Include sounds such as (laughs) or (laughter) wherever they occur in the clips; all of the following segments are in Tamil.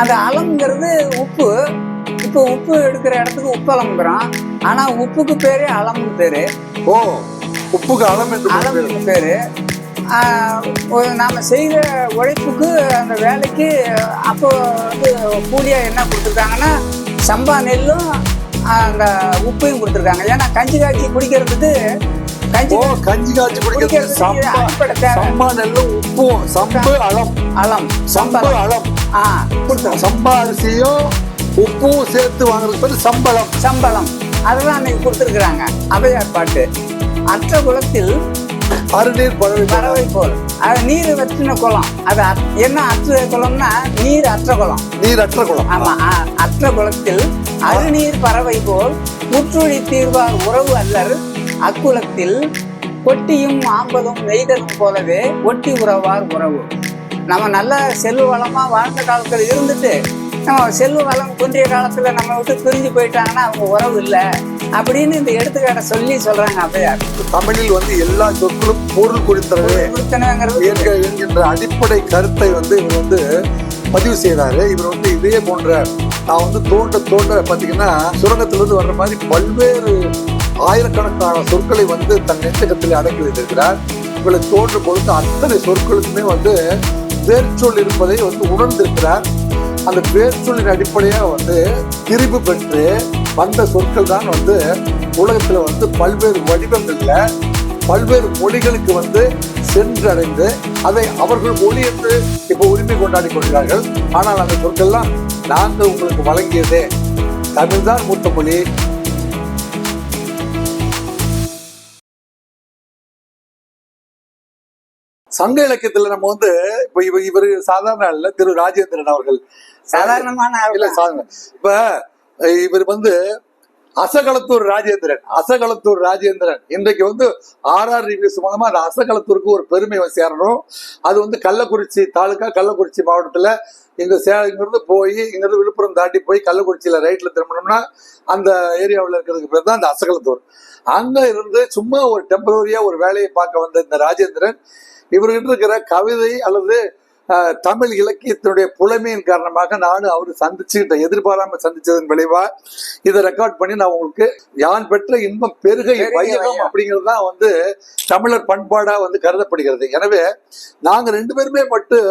அது அலம்ங்கிறது உப்பு. இப்போ உப்பு எடுக்கிற இடத்துக்கு உப்பளம்ங்கிறோம் ஆனா உப்புக்கு பேரே அலம்னு பேரு. ஓ உப்புக்கு பேர். அலம்னு பேரு. நாம செய்கிற உழைப்புக்கு அந்த வேலைக்கு அப்போ வந்து கூலியா என்ன கொடுத்துருக்காங்கன்னா சம்பா நெல்லும் அந்த உப்பையும் கொடுத்துருக்காங்க. ஏன்னா கஞ்சி காய்ச்சி குடிக்கிறதுக்கு ஓ கஞ்சி காய்ச்சி குடிக்கிறது சம்பா நெல்லும் உப்பும் சம்பு அளம் அலம். சம்பு அளம் ஆ. சம்பா அரிசியும் உப்பும் சேர்த்து வாங்குறது பேர் சம்பளம். சம்பளம். அதெல்லாம் அன்னைக்கு கொடுத்துருக்குறாங்க. அவையார் பாட்டு அற்ற குளத்தில் அருநீர் பறவை பறவை போல். அது நீர் வற்றின குளம். அது என்ன அற்ற குளம்னா நீர் அற்ற குளம். நீர் அற்ற குளம். ஆமா அற்ற குளத்தில் அருநீர் பறவை போல் முற்றுழி தீர்வார் உறவு அல்லர். அக்குலத்தில் கொட்டியும் ஆம்பலும் நெய்தலும் போலவே ஒட்டி உறவார் உறவு. நம்ம நல்ல செல்வ வளமா வாழ்ந்த காலத்துல இருந்துட்டு நம்ம செல்வ வளம் குன்றிய காலத்துல நம்ம விட்டு பிரிஞ்சு போயிட்டாங்கன்னா அவங்க உறவு இல்லை அப்படின்னு இந்த எடுத்துக்காட்டை சொல்லி சொல்றாங்க அப்பையார் தமிழில் வந்து எல்லா சொற்களும் பொருள் என்க என்கின்ற அடிப்படை கருத்தை வந்து இவர் வந்து பதிவு செய்யறாரு இவர் வந்து இதே போன்ற நான் வந்து தோண்ட தோண்ட பாத்தீங்கன்னா சுரங்கத்திலிருந்து வர்ற மாதிரி பல்வேறு ஆயிரக்கணக்கான சொற்களை வந்து தன் நெஞ்சகத்தில் அடக்கி வைத்திருக்கிறார். உங்களுக்கு தோன்றும் பொழுது அத்தனை சொற்களுக்குமே வந்து வேர்ச்சொல் இருப்பதை வந்து உணர்ந்திருக்கிறார். அந்த வேர்ச்சொல்லின் அடிப்படையாக வந்து திரிவு பெற்று வந்த சொற்கள் தான் வந்து உலகத்தில் வந்து பல்வேறு வடிவங்களில் பல்வேறு மொழிகளுக்கு வந்து சென்றடைந்து அதை அவர்கள் மொழி என்று இப்போ உரிமை கொண்டாடி கொள்கிறார்கள். ஆனால் அந்த சொற்கள்லாம் நாங்கள் உங்களுக்கு வழங்கியதே. தமிழ்தான் மூத்த மொழி சங்க இலக்கியத்துல நம்ம வந்து இப்ப இவ இவர் சாதாரண இல்ல திரு ராஜேந்திரன் அவர்கள். சாதாரணமான இல்ல. சாதாரண. இப்ப இவர் வந்து அசகளத்தூர் ராஜேந்திரன் அசகளத்தூர் ராஜேந்திரன். இன்றைக்கு வந்து ஆர்ஆர் ரிவ்யூஸ் மூலமா அந்த அசகளத்தூருக்கு ஒரு பெருமை சேரணும். அது வந்து கள்ளக்குறிச்சி தாலுக்கா கள்ளக்குறிச்சி மாவட்டத்துல இங்க சே இங்கிருந்து போய் இங்கிருந்து விழுப்புரம் தாண்டி போய் கள்ளக்குறிச்சியில ரைட்ல திரும்பினோம்னா அந்த ஏரியாவில் இருக்கிறதுக்கு பேர் தான் அந்த அசகளத்தூர் அங்க இருந்து சும்மா ஒரு டெம்பரரியா ஒரு வேலையை பார்க்க வந்த இந்த ராஜேந்திரன் இவர்கிட்ட இருக்கிற கவிதை அல்லது தமிழ் இலக்கியத்தினுடைய புலமையின் காரணமாக நானும் அவர் சந்திச்சுக்கிட்ட எதிர்பாராம சந்திச்சதன் விளைவா இதை ரெக்கார்ட் பண்ணி நான் உங்களுக்கு யான் பெற்ற இன்பம் பெருகை வையகம் வையகம். அப்படிங்கிறது தான் வந்து தமிழர் பண்பாடா வந்து கருதப்படுகிறது எனவே நாங்க ரெண்டு பேருமே மட்டும்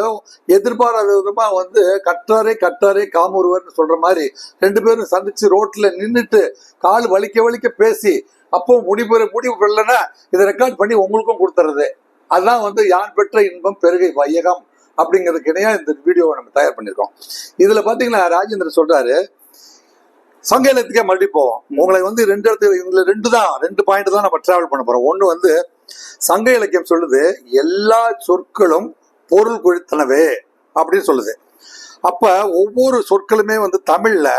எதிர்பாராத விதமா வந்து கற்றாரே கற்றாரே காமொருவர்னு சொல்ற மாதிரி ரெண்டு பேரும் சந்திச்சு ரோட்ல நின்னுட்டு கால் வலிக்க வலிக்க பேசி அப்போ முடிவு முடிவு பெறலன்னா இதை ரெக்கார்ட் பண்ணி உங்களுக்கும் கொடுத்துறது அதான் வந்து யான் பெற்ற இன்பம் பெருகை வையகம் அப்படிங்கிறதுக்கு இணையா இந்த வீடியோவை நம்ம தயார் பண்ணியிருக்கோம். இதுல பாத்தீங்கன்னா ராஜேந்திரன் சொல்றாரு சங்க இலக்கியத்துக்கே மறுபடியும் போவோம். உங்களை வந்து ரெண்டு இடத்துல இதுல ரெண்டு தான் ரெண்டு பாயிண்ட் தான் நம்ம டிராவல் பண்ண போறோம். ஒண்ணு வந்து சங்க இலக்கியம் சொல்லுது எல்லா சொற்களும் பொருள் குறித்தனவே அப்படின்னு சொல்லுது. அப்ப ஒவ்வொரு சொற்களுமே வந்து தமிழ்ல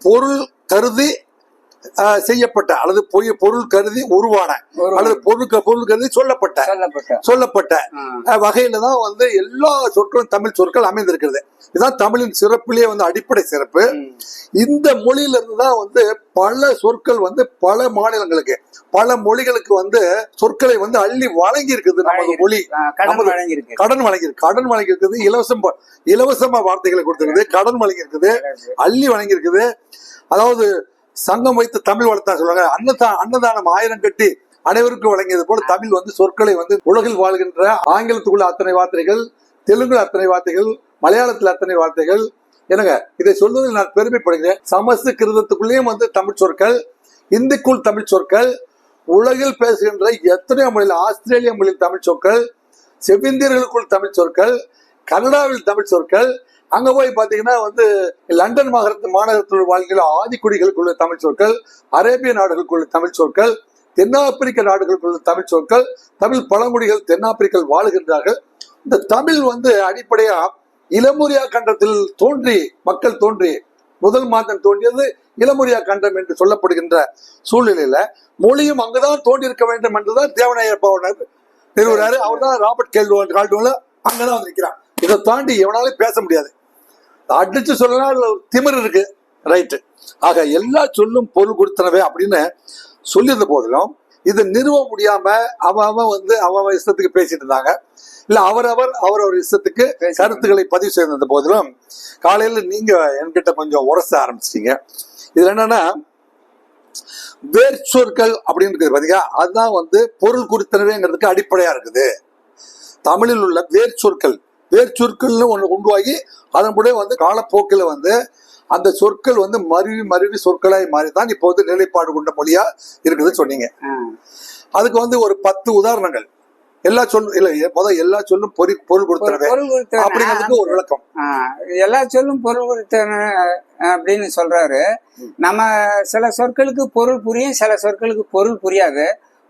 பொருள் கருதி செய்யப்பட்ட அல்லது பொய் பொருள் கருதி உருவான அல்லது பொருள் பொருள் கருதி சொல்லப்பட்ட. சொல்லப்பட்ட. வகையில தான் வந்து எல்லா சொற்களும் தமிழ் சொற்கள் அமைந்திருக்கிறது. இதுதான் தமிழின் சிறப்பிலேயே வந்து அடிப்படை சிறப்பு. இந்த மொழியில இருந்து தான் வந்து பல சொற்கள் வந்து பல மாநிலங்களுக்கு பல மொழிகளுக்கு வந்து சொற்களை வந்து அள்ளி வழங்கி இருக்குது நமது மொழி. கடன் வழங்கியிருக்கு. கடன் வழங்கி கடன் வழங்கி இருக்குது இலவசம் இலவசமா வார்த்தைகளை கொடுத்திருக்குது. கடன் வழங்கி இருக்குது அள்ளி வழங்கி இருக்குது அதாவது சங்கம் வைத்து தமிழ் வளர்த்தா சொல்லுவாங்க. அன்னதான் அன்னதானம் ஆயிரம் கட்டி அனைவருக்கும் வழங்கியது போல தமிழ் வந்து சொற்களை வந்து உலகில் வாழ்கின்ற ஆங்கிலத்துக்குள்ள அத்தனை வார்த்தைகள் தெலுங்குல அத்தனை வார்த்தைகள் மலையாளத்துல அத்தனை வார்த்தைகள். என்னங்க இதை சொல்வதில் நான் பெருமைப்படுகிறேன். சமஸ்கிருதத்துக்குள்ளேயும் வந்து தமிழ் சொற்கள் இந்திக்குள் தமிழ் சொற்கள் உலகில் பேசுகின்ற எத்தனையோ மொழியில் ஆஸ்திரேலிய மொழியில் தமிழ் சொற்கள் செவ்விந்தியர்களுக்குள் தமிழ் சொற்கள் கனடாவில் தமிழ் சொற்கள் அங்க போய் பாத்தீங்கன்னா வந்து லண்டன் மாநகரத்து மாநகரத்தில் வாழ்க்கையில் ஆதிக்குடிகளுக்குள்ள தமிழ் சொற்கள் அரேபிய நாடுகளுக்குள்ள தமிழ் சொற்கள் தென்னாப்பிரிக்க நாடுகளுக்குள்ள தமிழ் சொற்கள் தமிழ் பழங்குடிகள் தென்னாப்பிரிக்கல் வாழுகின்றார்கள். இந்த தமிழ் வந்து அடிப்படையா இளமுரியா கண்டத்தில் தோன்றி மக்கள் தோன்றி முதல் மாதம் தோன்றியது இளமுரியா கண்டம் என்று சொல்லப்படுகின்ற சூழ்நிலையில மொழியும் அங்குதான் தோன்றியிருக்க வேண்டும் என்றுதான் தேவநாயர் பவனர் நிறுவனாரு அவர் தான் ராபர்ட் கேள்வி கால்டுவல அங்கதான் வந்திருக்கிறார். இதை தாண்டி எவனாலும் பேச முடியாது. அடிச்சு சொல்லலாம் அதுல திமிர் இருக்கு. ரைட்டு ஆக எல்லா சொல்லும் பொருள் கொடுத்தனவே அப்படின்னு சொல்லியிருந்த போதிலும் இதை நிறுவ முடியாம அவன் அவன் வந்து அவன் இஷ்டத்துக்கு பேசிட்டு இருந்தாங்க. இல்ல அவரவர் அவரவர் இஷ்டத்துக்கு கருத்துக்களை பதிவு செய்திருந்த போதிலும் காலையில நீங்க என்கிட்ட கொஞ்சம் உரச ஆரம்பிச்சிட்டீங்க. இதுல என்னன்னா வேர்ச்சொற்கள் அப்படின்னு இருக்குது அதுதான் வந்து பொருள் குறித்தனவேங்கிறதுக்கு அடிப்படையா இருக்குது. தமிழில் உள்ள வேர்ச்சொற்கள் வேர்ச்சொற்கள்னு ஒன்று உருவாகி அதன்படியே வந்து காலப்போக்கில் வந்து அந்த சொற்கள் வந்து மருவி மருவி சொற்களாய் மாறி தான் இப்போ வந்து நிலைப்பாடு கொண்ட மொழியா இருக்குதுன்னு சொன்னீங்க. அதுக்கு வந்து ஒரு பத்து உதாரணங்கள். எல்லா சொல் இல்ல முதல் எல்லா சொல்லும் பொறி பொருள் கொடுத்தனவே. அப்படிங்கிறதுக்கு ஒரு விளக்கம். எல்லா சொல்லும் பொருள் குறித்தவன அப்படின்னு சொல்றாரு. நம்ம சில சொற்களுக்கு பொருள் புரியும் சில சொற்களுக்கு பொருள் புரியாது.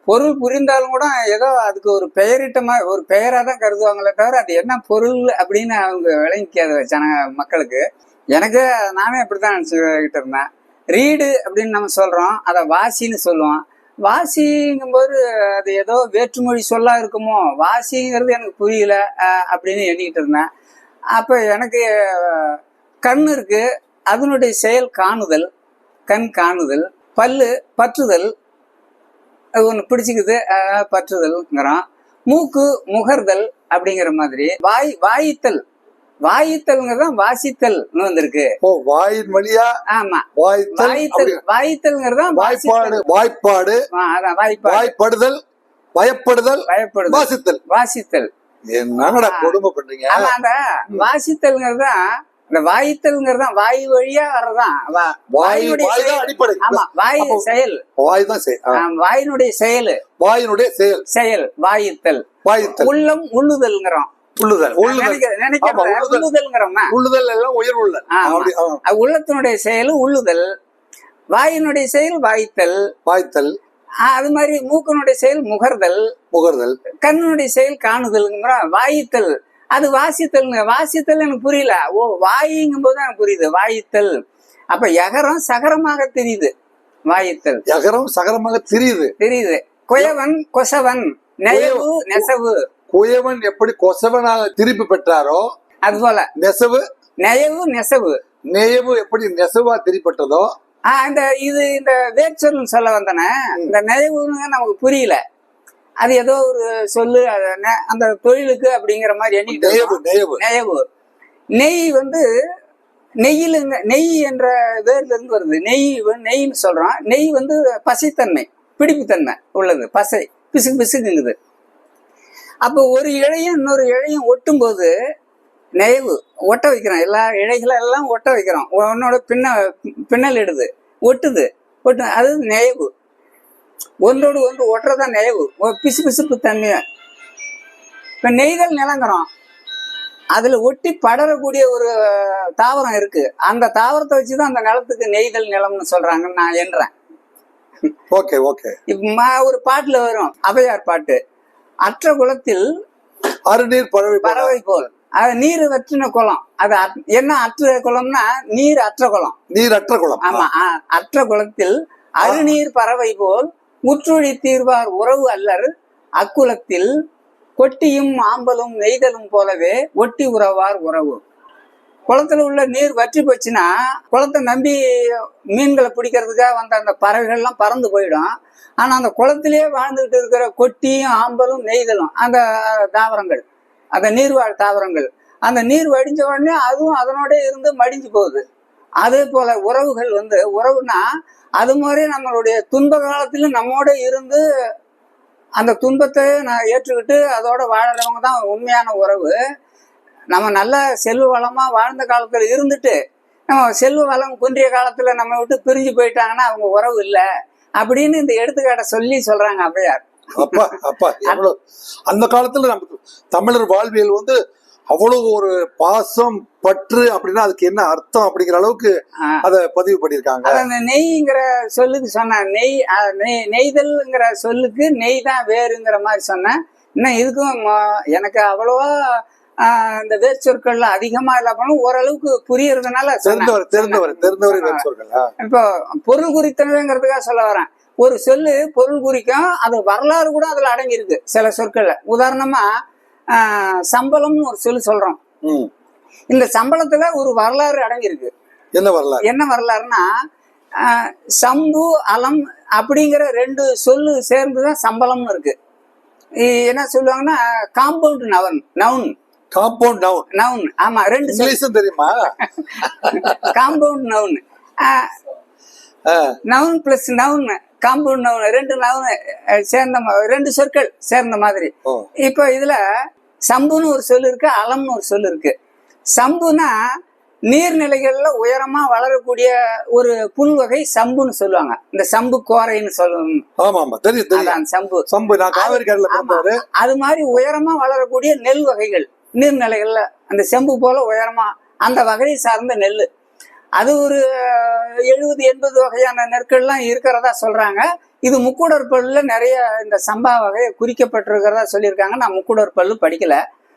பொருள் புரிந்தாலும் கூட ஏதோ அதுக்கு ஒரு பெயரிட்டமா ஒரு பெயரா தான் கருதுவாங்களே தவிர அது என்ன பொருள் அப்படின்னு அவங்க விளங்கிக்காத ஜன மக்களுக்கு. எனக்கு நானே அப்படித்தான் நினச்சிக்கிட்டு இருந்தேன். ரீடு அப்படின்னு நம்ம சொல்றோம் அதை வாசின்னு சொல்லுவோம். வாசிங்கும்போது அது ஏதோ வேற்றுமொழி சொல்லா இருக்குமோ வாசிங்கிறது எனக்கு புரியல அப்படின்னு எண்ணிக்கிட்டு இருந்தேன். அப்போ எனக்கு கண் இருக்கு அதனுடைய செயல் காணுதல் கண் காணுதல் பல்லு பற்றுதல் அது ஒன்று பிடிச்சிக்குது அஹ், பற்றுதல்ங்கிறோம் மூக்கு முகர்தல் அப்படிங்கிற மாதிரி. வாய் வாயித்தல். வாயித்தல்ங்கிறது தான் வாசித்தல்னு வந்திருக்கு. ஓ வாயின் வழியா? ஆமா. வாய்த்தல் வாயித்தல்ங்கிறது வாய்ப்பாடு வாய்ப்பாடு. வாய்ப்படுதல் பயப்படுதல் பயப்படுதல். வாசித்தல். வாசித்தல். என்னங்கடா கொடுமை பண்றீங்க? வாசித்தல்ங்கிறது இந்த வாயித்தல்ங்கிறது தான் வாய் வழியா வர்றதுதான். வா- வாய் வாயினுடைய செயல். அடிப்படை. ஆமா வாய் செயல். வாய் தான் செய் ஆ. ஆ, வாயினுடைய செயல். வாயினுடைய செயல். செயல் வாயித்தல். வாய்த்தல். உள்ளம் உள்ளுதல்ங்கிறோம். உள்ளுதல் உள்ளுதல். எல்லாம் உயர் உள்ளல். ஆமா. அப்படி ஆ. அது உள்ளத்தினுடைய செயல் உள்ளுதல். வாயினுடைய செயல் வாய்த்தல். வாய்த்தல். அது மாதிரி மூக்கனுடைய செயல் முகர்தல். முகர்தல். கண்ணுடைய செயல் காணுதல்ங்கிற வாயித்தல். அது வாசித்தல்ங்க வாசித்தல் எனக்கு புரியல. ஓ வாயிங்கும் போது எனக்கு புரியுது. வாயித்தல். அப்ப எகரம் சகரமாக தெரியுது. வாயித்தல். எகரம் சகரமாக தெரியுது. தெரியுது. குயவன் கொசவன். நெயவு நெசவு. குயவன் எப்படி கொசவனாக திருப்பி பெற்றாரோ அது போல நெசவு. நெயவு நெசவு. நேயவு எப்படி நெசவா திருப்பட்டதோ இந்த இது இந்த வேர்ச்சொல் சொல்ல வந்தனே. இந்த நெயவுன்னு நமக்கு புரியல. அது ஏதோ ஒரு சொல்லு அந்த தொழிலுக்கு அப்படிங்கிற மாதிரி எண்ணிட்டு நேயவு நெய் வந்து நெய்யிலுங்க நெய் என்ற வேர்ல இருந்து வருது. நெய் நெய்ன்னு சொல்றோம். நெய் வந்து பசைத்தன்மை பிடிப்புத்தன்மை உள்ளது. பசை பிசுக்கு பிசுக்குங்குது அப்போ ஒரு இழையும் இன்னொரு இழையும் ஒட்டும் போது நெய்வு ஒட்ட வைக்கிறோம். எல்லா இழைகளை எல்லாம் ஒட்ட வைக்கிறோம். உன்னோட பின்ன பின்னல் இடுது. ஒட்டுது. ஒட்டு அது நெய்வு ஒன்றோடு ஒன்று ஒட்டுறதா நெய்வு பிசு பிசுப்பு தன்மை. இப்போ நெய்தல் நிலங்கிறோம். அதுல ஒட்டி படரக்கூடிய ஒரு தாவரம் இருக்கு. அந்த தாவரத்தை வச்சுதான் அந்த நிலத்துக்கு நெய்தல் நிலம்னு சொல்றாங்கன்னு நான் எண்றேன். Okay okay. ஒரு பாட்டுல வரும். அவையார் பாட்டு. அற்ற குளத்தில் அருநீர் பறவை போல. பறவை போல். அது நீர் வற்றின குளம். அது என்ன அற்ற குளம்னா நீர் அற்ற குளம். நீர் அற்ற குளம். ஆமா அற்ற குளத்தில் அருநீர் பறவை போல் உற்றுழி தீர்வார் உறவு அல்லர். அக்குலத்தில் கொட்டியும் ஆம்பலும் நெய்தலும் போலவே ஒட்டி உறவார் உறவு. குளத்துல உள்ள நீர் வற்றி போச்சுன்னா குளத்தை நம்பி மீன்களை பிடிக்கிறதுக்காக வந்த அந்த பறவைகள்லாம் பறந்து போயிடும். ஆனா அந்த குளத்திலேயே வாழ்ந்துகிட்டு இருக்கிற கொட்டியும் ஆம்பலும் நெய்தலும் அந்த தாவரங்கள் அந்த நீர்வாழ் தாவரங்கள் அந்த நீர் வடிஞ்ச உடனே அதுவும் அதனோட இருந்து மடிஞ்சு போகுது. அதே போல உறவுகள் வந்து உறவுனா அது மாதிரி நம்மளுடைய துன்ப காலத்திலும் நம்மோட இருந்து அந்த துன்பத்தை நான் ஏற்றுக்கிட்டு அதோட வாழறவங்க தான் உண்மையான உறவு. நம்ம நல்ல செல்வ வளமாக வாழ்ந்த காலத்தில் இருந்துட்டு நம்ம செல்வ வளம் குன்றிய காலத்தில் நம்ம விட்டு பிரிஞ்சு போயிட்டாங்கன்னா அவங்க உறவு இல்லை அப்படின்னு இந்த எடுத்துக்காட்டை சொல்லி சொல்றாங்க அப்படியார் அப்பா அப்பா எவ்வளவு? அந்த காலத்துல நமக்கு தமிழர் வாழ்வியல் வந்து அவ்வளவு ஒரு பாசம் பற்று அப்படின்னா அதுக்கு என்ன அர்த்தம் அப்படிங்கிற அளவுக்கு அத பதிவு பண்ணிருக்காங்க அது அந்த நெய்ங்கிற சொல்லுக்கு சொன்னேன் நெய் நெய் நெய்தல்ங்கிற சொல்லுக்கு நெய் தான் வேறுங்கிற மாதிரி சொன்னேன் இன்னும் இதுக்கும் எனக்கு அவ்வளவா இந்த வேர்ச்சொற்கள்ல அதிகமா இல்லாமலும் ஓரளவுக்கு புரியறதுனால. தெரிந்தவர் தெரிந்தவர் தெரிந்தவரை இப்போ பொருள் குறித்தனவேங்கிறதுக்காக சொல்ல வரேன். ஒரு சொல்லு பொருள் குறிக்கும் அது வரலாறு கூட அதுல அடங்கியிருக்கு சில சொற்கள்ல. உதாரணமா சம்பளம்னு ஒரு சொல்லு சொல்றோம். இந்த சம்பளத்துல ஒரு வரலாறு அடங்கியிருக்கு. என்ன வரலாறு? என்ன வரலாறுனா சம்பு அலம் அப்படிங்கிற ரெண்டு சொல்லு சேர்ந்துதான் சம்பளம்னு இருக்கு. என்ன சொல்லுவாங்கன்னா compound noun noun compound down noun ஆமா ரெண்டு இங்கிலீஷும் தெரியுமா? (laughs) Compound noun ah, noun plus noun compound noun ரெண்டு நவுன் சேர்ந்த ரெண்டு சொற்கள் சேர்ந்த மாதிரி. இப்போ இதுல சம்புன்னு ஒரு சொல் இருக்கு அலம்னு ஒரு சொல் இருக்கு. சம்புனா நீர்நிலைகள்ல உயரமா வளரக்கூடிய ஒரு புல் வகை சம்புன்னு சொல்லுவாங்க. இந்த சம்பு கோரைன்னு சொல்லுவாங்க ஆமா தெரியும் சம்பு. சம்பு நான் காவேரி. பார்த்தவரு. அது மாதிரி உயரமா வளரக்கூடிய நெல் வகைகள். நீர்நிலைகள்ல அந்த செம்பு போல உயரமா அந்த வகையை சார்ந்த நெல். அது ஒரு எழுபது எண்பது வகையான நெற்கள்லாம் இருக்கிறதா சொல்றாங்க. இது முக்கூடர் பல்லுல நிறைய இந்த சம்பா வகை குறிக்கப்பட்டிருக்கிறதா சொல்லியிருக்காங்க. நான் முக்கூடர் பல்லு படிக்கல.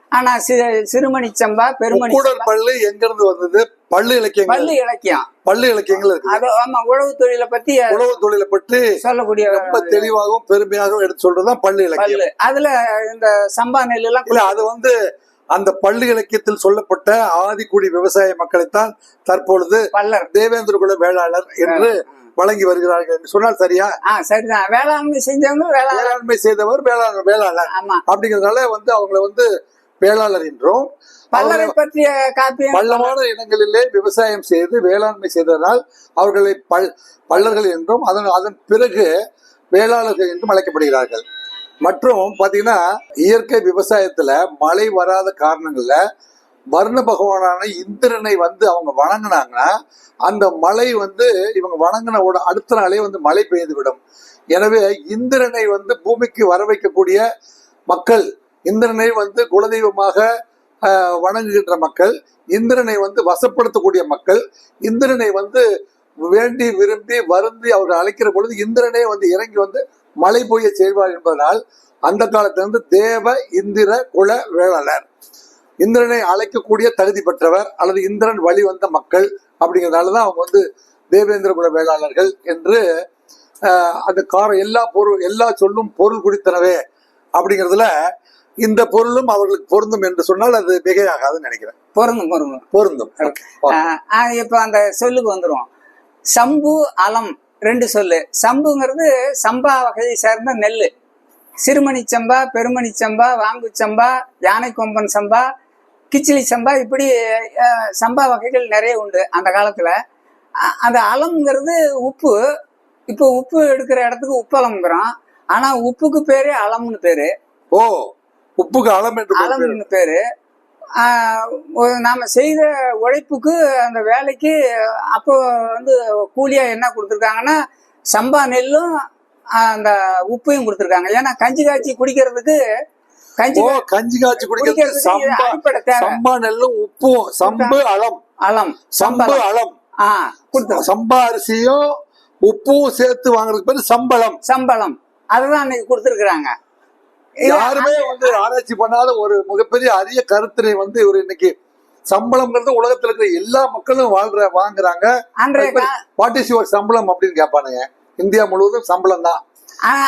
ஆனா சி- சிறுமணி சம்பா பெருமணி பள்ளு எங்க இருந்து வந்தது? பள்ளு பல்லு இலக்கியம். பள்ளு இலக்கியங்கள் இருக்கு அது ஆமா உழவு தொழிலை பத்தி உழவு தொழிலை பற்றி சொல்லக்கூடிய ரொம்ப தெளிவாகவும் பெருமையாகவும் எடுத்து சொல்றதுதான் பள்ளு இலக்கியம். பல்லு. அதுல இந்த சம்பா நெல் எல்லாம் அது வந்து அந்த பள்ளு இலக்கியத்தில் சொல்லப்பட்ட ஆதிக்குடி விவசாய மக்களைத்தான் தற்பொழுது பல்லர். தேவேந்திர குல வேளாளர் என்று வழங்கி வருகிறார்கள். என்று சொன்னால் சரியா? சரிதான். வேளாண்மை செஞ்சவங்க வேளாண் வேளாண்மை செய்தவர் வேளாளர் வேளாளர். அப்படிங்கறதுனால வந்து அவங்களை வந்து வேளாளர் என்றும் பல்லரை பற்றிய காப்பியம். பள்ளமான இடங்களிலே விவசாயம் செய்து வேளாண்மை செய்ததனால் அவர்களை பல் பல்லர்கள் என்றும் அதன் அதன் பிறகு வேளாளர்கள் என்றும் அழைக்கப்படுகிறார்கள். மற்றும் பாத்தீங்கன்னா இயற்கை விவசாயத்துல மழை வராத காரணங்கள்ல வர்ண பகவானான இந்திரனை வந்து அவங்க வணங்குனாங்கன்னா அந்த மழை வந்து இவங்க வணங்கின அடுத்த நாளே வந்து மழை பெய்து விடும். எனவே இந்திரனை வந்து பூமிக்கு வர வைக்கக்கூடிய மக்கள் இந்திரனை வந்து குலதெய்வமாக வணங்குகின்ற மக்கள் இந்திரனை வந்து வசப்படுத்தக்கூடிய மக்கள் இந்திரனை வந்து வேண்டி விரும்பி வருந்தி அவர்கள் அழைக்கிற பொழுது இந்திரனே வந்து இறங்கி வந்து மழை பொய்ய செய்வார் என்பதனால் அந்த காலத்திலிருந்து தேவ இந்திர குல வேளாளர். இந்திரனை அழைக்கக்கூடிய தகுதி பெற்றவர் அல்லது இந்திரன் வழி வந்த மக்கள் அப்படிங்கிறதுனால தான் அவங்க வந்து தேவேந்திர குல வேளாளர்கள் என்று அந்த கார எல்லா பொருள் எல்லா சொல்லும் பொருள் குடித்தனவே அப்படிங்கிறதுல இந்த பொருளும் அவர்களுக்கு பொருந்தும் என்று சொன்னால் அது மிகையாகாதுன்னு நினைக்கிறேன். பொருந்தும் பொருந்தும். பொருந்தும். இப்ப அந்த சொல்லுக்கு வந்துருவோம் சம்பு அலம் ரெண்டு சொல்லு. சம்புங்கிறது சம்பா வகையை சேர்ந்த நெல். சிறுமணி சம்பா பெருமணி சம்பா வாங்கு சம்பா யானை கொம்பன் சம்பா கிச்சிலி சம்பா இப்படி சம்பா வகைகள் நிறைய உண்டு அந்த காலத்துல. அந்த அலம்ங்கிறது உப்பு. இப்போ உப்பு எடுக்கிற இடத்துக்கு உப்பலம்ங்கிறோம் ஆனா உப்புக்கு பேரே அலம்னு பேரு. ஓ உப்புக்கு பொருள். அளவுன்னு பேரு. நாம செய்த உழைப்புக்கு அந்த வேலைக்கு அப்போ வந்து கூலியா என்ன கொடுத்துருக்காங்கன்னா சம்பா நெல்லும் ஆஹ் அந்த உப்பையும் கொடுத்துருக்காங்க. ஏன்னா கஞ்சி காய்ச்சி குடிக்கிறதுக்கு கஞ்சி கஞ்சி காய்ச்சி குடிக்கிறது சம்பா நெல்லும் உப்பும் சம்பு அளம் அலம். சம்பு அளம் ஆ கொடுத்தோம். சம்பா அரிசியும் உப்பும் சேர்த்து வாங்குறதுக்கு பேரு சம்பளம். சம்பளம். அதுதான் அன்னைக்கு கொடுத்துருக்குறாங்க. யாருமே வந்து ஆராய்ச்சி பண்ணாத ஒரு மிகப்பெரிய அரிய கருத்தினை வந்து இவர் இன்னைக்கு சம்பளம்ங்கிறது உலகத்துல இருக்கிற எல்லா மக்களும் வாழ்ற வாங்குறாங்க. வாட் இஸ் யுவர் சம்பளம் அப்படின்னு கேட்பானுங்க. இந்தியா முழுவதும் சம்பளம் தான்.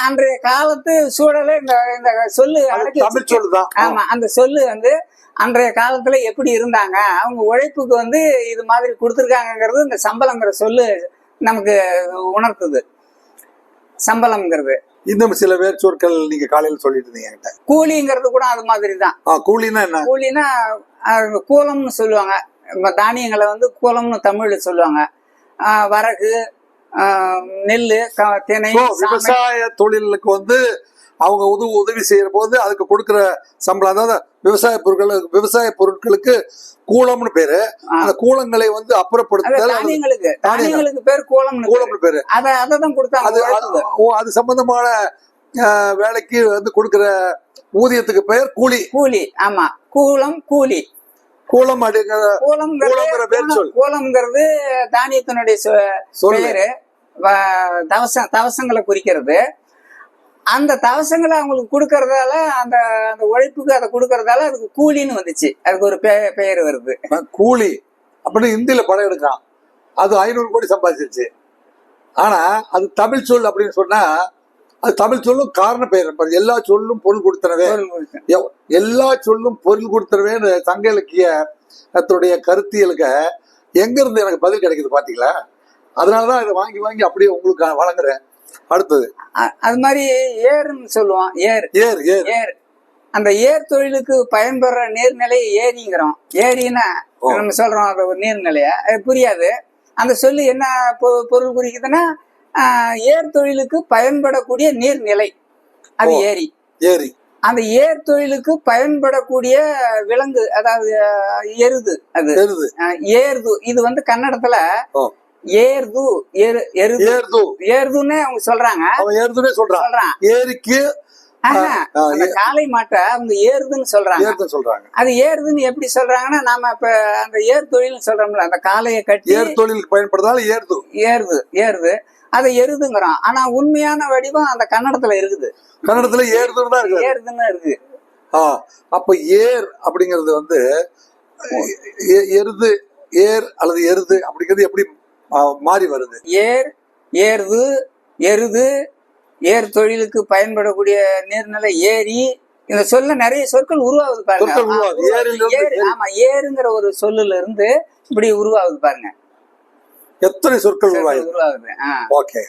அன்றைய காலத்து சூழலை இந்த இந்த சொல்லு தமிழ். சொல்லுதான் ஆமா அந்த சொல்லு வந்து அன்றைய காலத்துல எப்படி இருந்தாங்க அவங்க உழைப்புக்கு வந்து இது மாதிரி கொடுத்துருக்காங்கங்கிறது இந்த சம்பளங்கிற சொல்லு நமக்கு உணர்த்துது. சம்பளம்ங்கிறது. இன்னும் சில பேர் சொற்கள் நீங்க காலையில சொல்லிட்டு இருந்தீங்க என்கிட்ட. கூலிங்கிறது கூட அது மாதிரி தான் ஆ, கூலின்னா என்ன? கூலினா கூலம்னு சொல்லுவாங்க. தானியங்களை வந்து கூலம்னு தமிழ்ல சொல்லுவாங்க. வரகு க- திணை. விவசாய தொழிலுக்கு வந்து அவங்க உதவி உதவி செய்யற போது அதுக்கு கொடுக்கிற சம்பளம் அதாவது விவசாய பொருட்கள் விவசாய பொருட்களுக்கு கூலம்னு பேரு. அந்த கூலங்களை வந்து அப்புறப்படுத்துதல் தானியங்களுக்கு. பேர் கூலம்னு கூலம்னு பேரு. அதை அதை தான் கொடுத்தாங்க அது சம்பந்தமான வேலைக்கு வந்து கொடுக்கிற ஊதியத்துக்கு பெயர் கூலி. கூலி ஆமா. கூலம் கூலி. கூலம் அப்படிங்கிற பேர் சொல். கூலம்ங்கிறது தானியத்தினுடைய சொ- சொல்லு பெயரு வ- தவசம் தவசங்களை குறிக்கிறது. அந்த தவசங்களை அவங்களுக்கு கொடுக்கறதால அந்த அந்த உழைப்புக்கு அதை கொடுக்கறதால அதுக்கு கூலின்னு வந்துச்சு. அதுக்கு ஒரு பெயர் வருது. கூலி. அப்படின்னு இந்தியில படம் எடுக்கிறான். அது ஐநூறு கோடி சம்பாதிச்சிருச்சு. ஆனா அது தமிழ் சொல் அப்படின்னு சொன்னா அது தமிழ் சொல்லும் காரண பெயர். எல்லா சொல்லும் பொருள் கொடுத்தனவே. எல்லா சொல்லும் பொருள் கொடுத்துருவேன்னு சங்க இலக்கிய தன்னுடைய கருத்தியலுக்கு எங்க இருந்து எனக்கு பதில் கிடைக்குது பாத்தீங்களா? அதனாலதான் இதை வாங்கி வாங்கி அப்படியே உங்களுக்கு வழங்குறேன். அடுத்தது. அது மாதிரி ஏர்னு சொல்லுவோம் ஏர். ஏர் ஏர். ஏர். அந்த ஏர் தொழிலுக்கு பயன்படுற நீர்நிலை ஏரிங்கிறோம். ஏரின்னா. நம்ம சொல்றோம் அது ஒரு நீர்நிலைய. புரியாது. அந்த சொல்லு என்ன பொருள் குறிக்குதுன்னா ஏர் தொழிலுக்கு பயன்படக்கூடிய நீர்நிலை. அது. ஏரி. ஏரி. அந்த ஏர் தொழிலுக்கு பயன்படக்கூடிய விலங்கு அதாவது எருது அது. எருது. ஏர்து. இது வந்து கன்னடத்துல. ஏர்து ஏர்து. ஏர்துன்னு அவங்க சொல்றாங்க. அவன் ஏறுதுன்னே சொல்றான். சொல்றான். ஏரிக்கு அந்த காளை மாட்டை அவங்க ஏறுதுன்னு சொல்றாங்க. சொல்றாங்க. அது ஏறுதுன்னு எப்படி சொல்றாங்கன்னா நாம இப்ப அந்த ஏர் தொழில்னு சொல்றோம்ல அந்த காளையை கட்டி ஏர் தொழிலுக்கு பயன்படுறதால ஏறுது. ஏறுது ஏறுது. அதை எருதுங்கிறோம் ஆனா உண்மையான வடிவம் அந்த கன்னடத்துல இருக்குது. கன்னடத்துல ஏறுதுன்னு தான் இருக்கு ஏறுதுன்னு இருக்கு ஆ அப்ப ஏர் அப்படிங்கிறது வந்து எருது ஏர் அல்லது எருது அப்படிங்கிறது எப்படி மாறி வருது. ஏர் ஏறுது எருது ஏர் தொழிலுக்கு பயன்படக்கூடிய நீர்நிலை ஏரி இந்த சொல்ல நிறைய சொற்கள் உருவாகுது பாருங்க. ஆமா ஏறுங்கிற ஒரு சொல்லுல இருந்து இப்படி உருவாகுது பாருங்க. எத்தனை சொற்கள் உருவாகுது? உருவாகுது. ஓகே.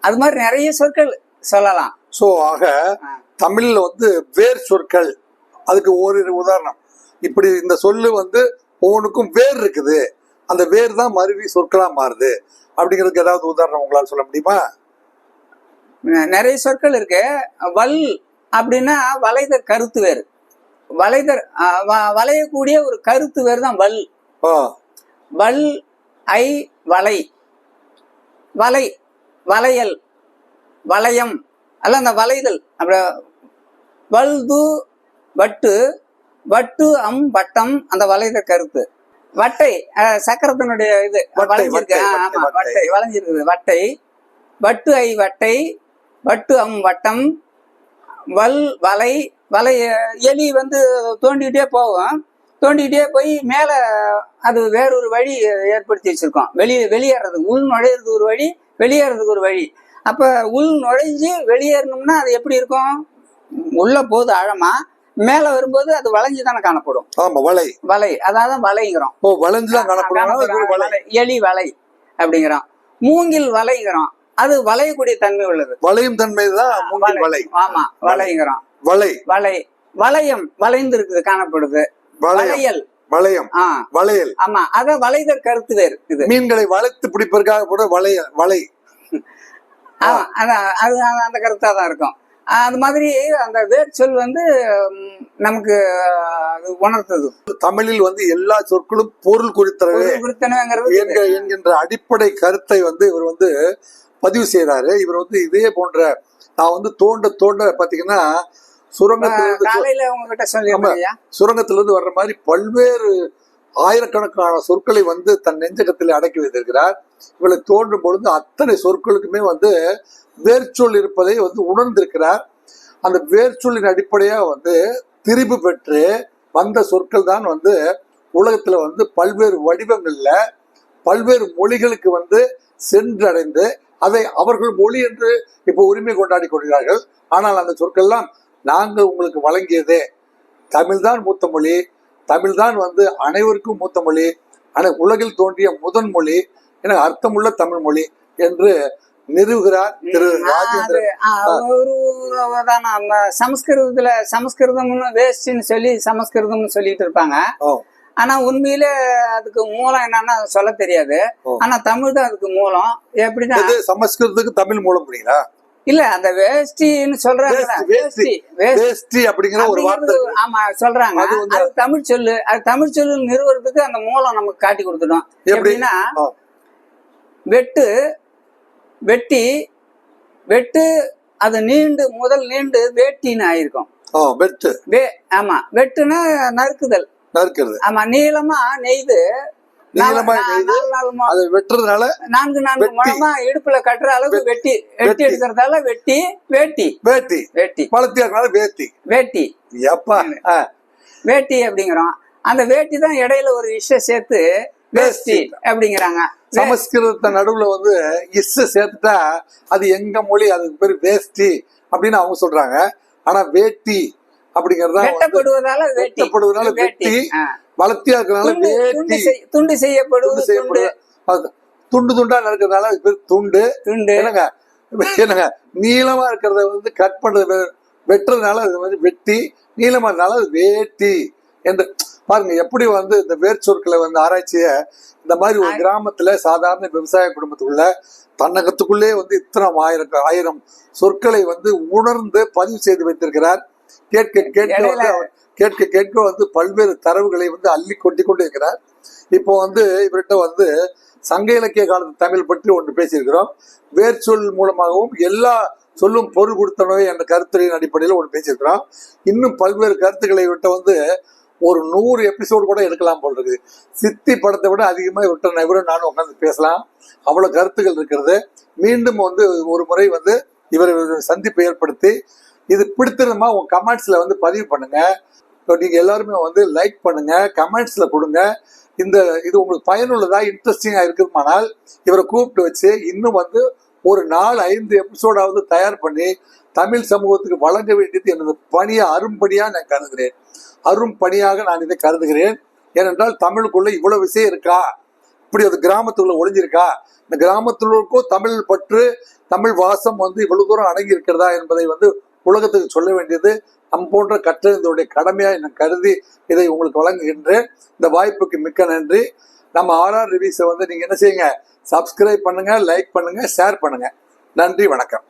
அது மாதிரி நிறைய சொற்கள் சொல்லலாம். சோ ஆக. தமிழ்ல வந்து வேர் சொற்கள். அதுக்கு ஓரிரு உதாரணம். இப்படி இந்த சொல்லு வந்து ஒவ்வொன்றுக்கும் வேர் இருக்குது. அந்த வேர் தான் மருவி சொற்களா மாறுது. அப்படிங்கிறதுக்கு ஏதாவது உதாரணம் உங்களால சொல்ல முடியுமா? நிறைய சொற்கள் இருக்கு. வல் அப்படின்னா வளைதர் கருத்து வேறு. வளைதர் வளையக்கூடிய ஒரு கருத்து வேறு தான் வல். ஆ, வல் ஐ வலை வலை வளையல் வளையம். அல்ல அந்த வளைதல். அப்படி வல்து வட்டு. வட்டு அம் வட்டம் அந்த வளைதல் கருத்து. வட்டை சக்கரத்தினுடைய இது வளைஞ்சிருக்கு. ஆமா வட்டை. வளைஞ்சிருக்குது. வட்டை வட்டு ஐ வட்டை வட்டு அம் வட்டம் வல் வலை வலை எலி வந்து தோண்டிக்கிட்டே போகும். தோண்டிக்கிட்டே போய் மேலே அது வேறொரு வழி ஏற்படுத்தி வச்சிருக்கோம். வெளியே வெளியேறது உள் நுழையிறதுக்கு ஒரு வழி வெளியேறதுக்கு ஒரு வழி. அப்போ உள் நுழைஞ்சு வெளியேறணும்னா அது எப்படி இருக்கும்? உள்ள போகுது ஆழமா மேலே வரும்போது அது வளைஞ்சு தானே காணப்படும். ஆமா வலை. வலை. அதாவது வலைங்கிறோம். ஓ காணப்படும். ஒரு வலை. வலை, எலி வலை அப்படிங்கிறோம். மூங்கில் வலைங்கிறோம். அது வளையக்கூடிய தன்மை உள்ளது. வளையும் தன்மை தான் மூங்கில் வலை. ஆமா வலைங்கிறோம். வலை. வலை. வளையம் வளைந்து இருக்குது காணப்படுது வளையல். வளையம். வளையல். ஆமா அத வளைதல் கருத்து வேறு இது மீன்களை வளைத்து பிடிப்பதற்காக கூட வளைய வலை. ஆமா அதான் அது அது அந்த கருத்தா தான் இருக்கும். அது மாதிரி அந்த வேர் சொல் வந்து நமக்கு அது உணர்த்தது. தமிழில் வந்து எல்லா சொற்களும் பொருள் என்க என்கின்ற அடிப்படை கருத்தை வந்து இவர் வந்து பதிவு செய்யறாரு இவர் வந்து இதே போன்ற நான் வந்து தோண்ட தோண்ட பாத்தீங்கன்னா சுரங்கத்துல இருந்து வர்ற மாதிரி பல்வேறு ஆயிரக்கணக்கான சொற்களை வந்து தன் நெஞ்சகத்தில் அடக்கி வைத்திருக்கிறார். இவளை தோன்றும் பொழுது அத்தனை சொற்களுக்குமே வந்து வேர்ச்சொல் இருப்பதை வந்து உணர்ந்திருக்கிறார். அந்த வேர்ச்சொல்லின் அடிப்படையாக வந்து திரிபு பெற்று வந்த சொற்கள் தான் வந்து உலகத்தில் வந்து பல்வேறு வடிவங்களில் பல்வேறு மொழிகளுக்கு வந்து சென்றடைந்து அதை அவர்கள் மொழி என்று இப்போ உரிமை கொண்டாடி கொள்கிறார்கள் ஆனால் அந்த சொற்கள்லாம் நாங்கள் உங்களுக்கு வழங்கியதே. தமிழ்தான் மூத்த மொழி தமிழ்தான் வந்து அனைவருக்கும் மூத்த மொழி ஆனால் உலகில் தோன்றிய முதன் மொழி என அர்த்தமுள்ள தமிழ் மொழி என்று நிறுவுகிறார் திரு ராஜேந்திரன். தான் சமஸ்கிருதத்துல சமஸ்கிருதம்னு வேஸ்ட்னு சொல்லி சமஸ்கிருதம்னு சொல்லிட்டு இருப்பாங்க. ஆனா உண்மையிலே அதுக்கு மூலம் என்னன்னா சொல்ல தெரியாது. ஆனா தமிழ் தான் அதுக்கு மூலம். எப்படின்னா சமஸ்கிருதத்துக்கு தமிழ் மூலம் புரியுங்களா இல்ல அந்த வேஷ்டின்னு சொல்றாங்க வேஷ்டி, வேஷ்டி. அப்படிங்கிற ஒரு வார்த்தை. ஆமா சொல்றாங்க அது தமிழ் சொல்லு அது தமிழ் சொல்லு நிறுவனத்துக்கு அந்த மூலம் நமக்கு காட்டி கொடுத்துட்டோம் எப்படி? எப்படின்னா. வெட்டு வெட்டி வெட்டு அது நீண்டு முதல் நீண்டு வேட்டின்னு ஆயிருக்கும் வெட்டு வே ஆமா வெட்டுனா நறுக்குதல் நறுக்கிறது ஆமா நீளமா நெய்து நீளமா அதை வெட்டுறதுனால நான்கு நான்கு. முழமா இடுப்புல கட்டுற அளவுக்கு வெட்டி. வெட்டி. எடுக்கிறதால வெட்டி வேட்டி. வேட்டி. வேட்டி. பழத்தியா இருக்கனால வேட்டி. வேட்டி. எப்பா? வேட்டி அப்படிங்கிறோம். அந்த வேட்டி தான் இடையில ஒரு விஷயம் சேர்த்து வேஷ்டி அப்படிங்கிறாங்க. சமஸ்கிருதத்தை நடுவுல வந்து இஸ் சேர்த்துட்டா அது எங்க மொழி? அதுக்கு பேர் வேஷ்டி அப்படின்னு அவங்க சொல்றாங்க. ஆனா வேட்டி அப்படிங்கறத வெட்டப்படுவதால வேட்டி. வெட்டப்படுவதால வெட்டி. வளர்த்தியா இருக்கிறதுனால துண்டு துண்டு வேட்டி செய்- துண்டு துண்டு துண்டு. செய்யப்படுது அது துண்டு துண்டா நடக்கிறதுனால பேர் துண்டு. துண்டு. என்னங்க? என்னங்க? நீளமா இருக்கிறத வந்து கட் பண்றது வெட்டுறதுனால அது வந்து வெட்டி நீளமா இருந்தாலும் அது வேட்டி. என்று பாருங்க எப்படி வந்து இந்த வேர் சொற்களை வந்து ஆராய்ச்சிய இந்த மாதிரி ஒரு கிராமத்துல சாதாரண விவசாய குடும்பத்துக்குள்ள தன்னகத்துக்குள்ளே வந்து இத்தனை ஆயிரம் ஆயிரம் சொற்களை வந்து உணர்ந்து பதிவு செய்து வைத்திருக்கிறார். கேட்க கேட்க கேட்க கேட்க வந்து பல்வேறு தரவுகளை வந்து அள்ளி கொட்டி கொண்டு இருக்கிறார் இப்போ வந்து இவர்கிட்ட வந்து சங்க இலக்கிய காலத்து தமிழ் பற்றி ஒன்று பேசியிருக்கிறோம். வேர்ச்சொல் மூலமாகவும் எல்லா சொல்லும் பொருள் கொடுத்தனவே என்ற கருத்துரையின் அடிப்படையில் ஒன்று பேசியிருக்கிறோம். இன்னும் பல்வேறு கருத்துக்களை இவர்கிட்ட வந்து ஒரு நூறு எபிசோடு கூட எடுக்கலாம் போல் இருக்குது. சித்தி படத்தை விட அதிகமாக இவர்கிட்ட இவரும் நானும் உட்காந்து பேசலாம். அவ்வளோ கருத்துக்கள் இருக்கிறது. மீண்டும் வந்து ஒரு முறை வந்து இவர் சந்திப்பை ஏற்படுத்தி இது பிடித்திருந்தமா உங்க கமெண்ட்ஸ்ல வந்து பதிவு பண்ணுங்க. நீங்க எல்லாருமே வந்து லைக் பண்ணுங்க கமெண்ட்ஸ்ல கொடுங்க. இந்த இது உங்களுக்கு பயனுள்ளதா இன்ட்ரெஸ்டிங்கா இருக்குமானால் இவரை கூப்பிட்டு வச்சு இன்னும் வந்து ஒரு நாலு ஐந்து எபிசோடாவது தயார் பண்ணி தமிழ் சமூகத்துக்கு வழங்க வேண்டியது எனது பணியை அரும்பணியாக நான் கருதுகிறேன். அரும்பணியாக நான் இதை கருதுகிறேன். ஏனென்றால் தமிழுக்குள்ள இவ்வளவு விஷயம் இருக்கா? இப்படி அது கிராமத்துக்குள்ள ஒளிஞ்சிருக்கா? இந்த கிராமத்துள்ளோருக்கும் தமிழ் பற்று தமிழ் வாசம் வந்து இவ்வளவு தூரம் அடங்கி இருக்கிறதா என்பதை வந்து உலகத்துக்கு சொல்ல வேண்டியது நம் போன்ற கற்றறிந்தோடைய கடமையா நான் கருதி இதை உங்களுக்கு வழங்குகின்றேன். இந்த வாய்ப்புக்கு மிக்க நன்றி. நம்ம ஆர்ஆர் ரிவ்யூஸை வந்து நீங்க என்ன செய்யுங்க? சப்ஸ்கிரைப் பண்ணுங்க லைக் பண்ணுங்க ஷேர் பண்ணுங்க. நன்றி வணக்கம்.